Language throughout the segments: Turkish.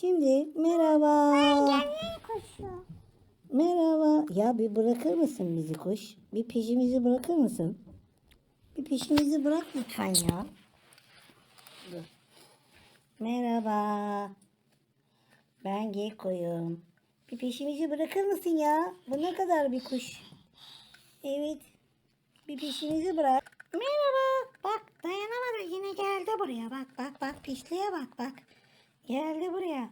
Şimdi merhaba. Merhaba. Ya bir bırakır mısın bizi kuş? Bir peşimizi bırakır mısın? Bir peşimizi bırak lütfen ya. Dur. Merhaba. Ben Gekko'yum. Bir peşimizi bırakır mısın ya? Bu ne kadar bir kuş? Evet. Bir peşimizi bırak. Merhaba. Bak dayanamadı. Yine geldi buraya. Bak bak bak. Pisliğe bak bak. Geldi buraya.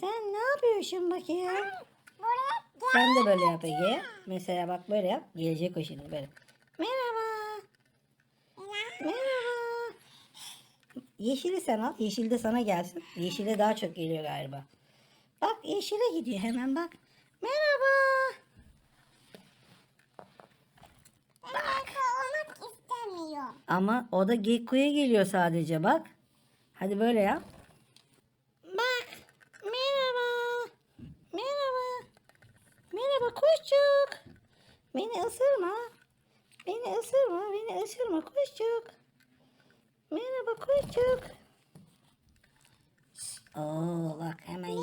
Sen ne yapıyorsun bakayım? Sen de böyle yap Ege. Mesela bak böyle yap. Gelecek o şimdi böyle. Merhaba. Merhaba. Yeşili sen al. Yeşil de sana gelsin. Yeşile daha çok geliyor galiba. Bak yeşile gidiyor hemen bak. Merhaba. Bak. Ama o da Gekko'ya geliyor sadece bak. Hadi böyle yap. Bak. Merhaba. Merhaba. Merhaba kuşçuk. Beni ısırma. Beni ısırma. Beni ısırma kuşçuk. Merhaba kuşçuk. Oo bak hemen.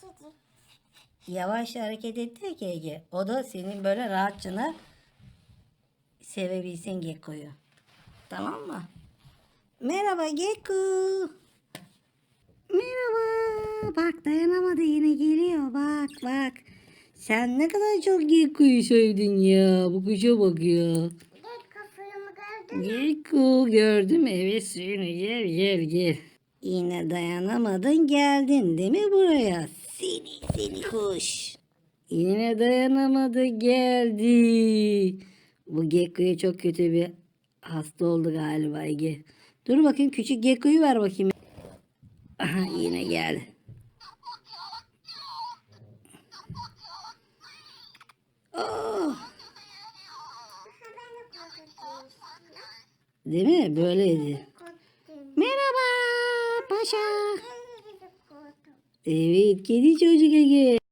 Çocuk. Yavaş hareket etti ki Ege. O da senin böyle rahatçına sevebilsin Gekko'yu. Tamam mı? Merhaba Gekko. Merhaba. Bak dayanamadı yine geliyor. Bak bak. Sen ne kadar çok Gekko'yu sevdin ya. Bu kuşa bak ya. Gördün. Gekko gördüm evet suyunu gel gel gel. Yine dayanamadın geldin değil mi buraya? Seni seni kuş. Yine dayanamadı geldi. Bu Gekko'ya çok kötü bir hasta oldu galiba Ege. Dur bakayım küçük Gekko'yu ver bakayım. Aha yine geldi. Değil mi? Böyleydi. Merhaba paşa. Evet kedi çocuk Ege.